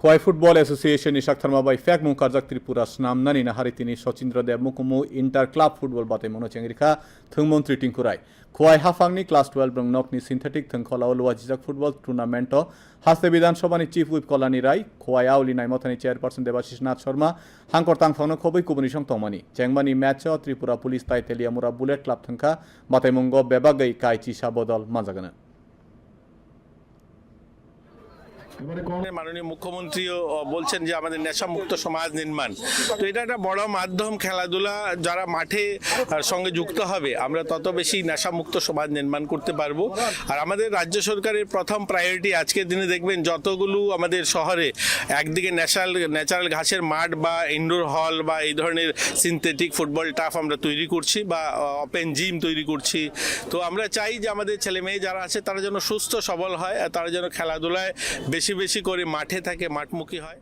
Khowai football association Ishak থার্মাবাই ফ্যাক মুখ কার্জাক ত্রিপুরা স্নাম নানি নাহারি তিনি সচিন্দ্র দেব মুকুমু ইন্টার ক্লাব ফুটবল বাতে মনো চেংরিখা থংমন্ত্রী টিংকুরাই খোয়াই হাফাংনি ক্লাস টুয়েলভ রং নকনি সিনথেটিক থংখলা অলুয়া জিজাক ফুটবল টুর্নামেন্ট হাস্তে বিধানসভানি চিফ হুইপ কল্যাণী রায় খোয়াই আউলি নাইমথানি চেয়ারপারসন দেবাশিস নাথ শর্মা হাঙ্কর তাংফানো খবৈ কুবনি সং তমানি চেংমানি ম্যাচ ত্রিপুরা পুলিশ তাই তেলিয়ামুরা বুলেট ক্লাব থংখা বাতাইমঙ্গ বেবাগৈ কাইচি সাবদল মাজাগানা মাননীয় মুখ্যমন্ত্রীও বলছেন যে আমাদের নেশামুক্ত সমাজ নির্মাণ। তো এটা একটা বড় মাধ্যম, খেলাধুলা যারা মাঠে সঙ্গে যুক্ত হবে, আমরা তত বেশি নেশামুক্ত সমাজ নির্মাণ করতে পারব। আর আমাদের রাজ্য সরকারের প্রথম প্রায়োরিটি আজকের দিনে দেখবেন, যতগুলো আমাদের শহরে একদিকে ন্যাশনাল ন্যাচারাল ঘাসের মাঠ বা ইনডোর হল বা এই ধরনের সিনথেটিক ফুটবল টাফ আমরা তৈরি করছি বা ওপেন জিম তৈরি করছি। তো আমরা চাই যে আমাদের ছেলে মেয়ে যারা আছে, তারা যেন সুস্থ, সবল হয়, আর তারা যেন খেলাধুলায় বেশি বেশি করে মাঠে থাকে মাঠমুখী হয়।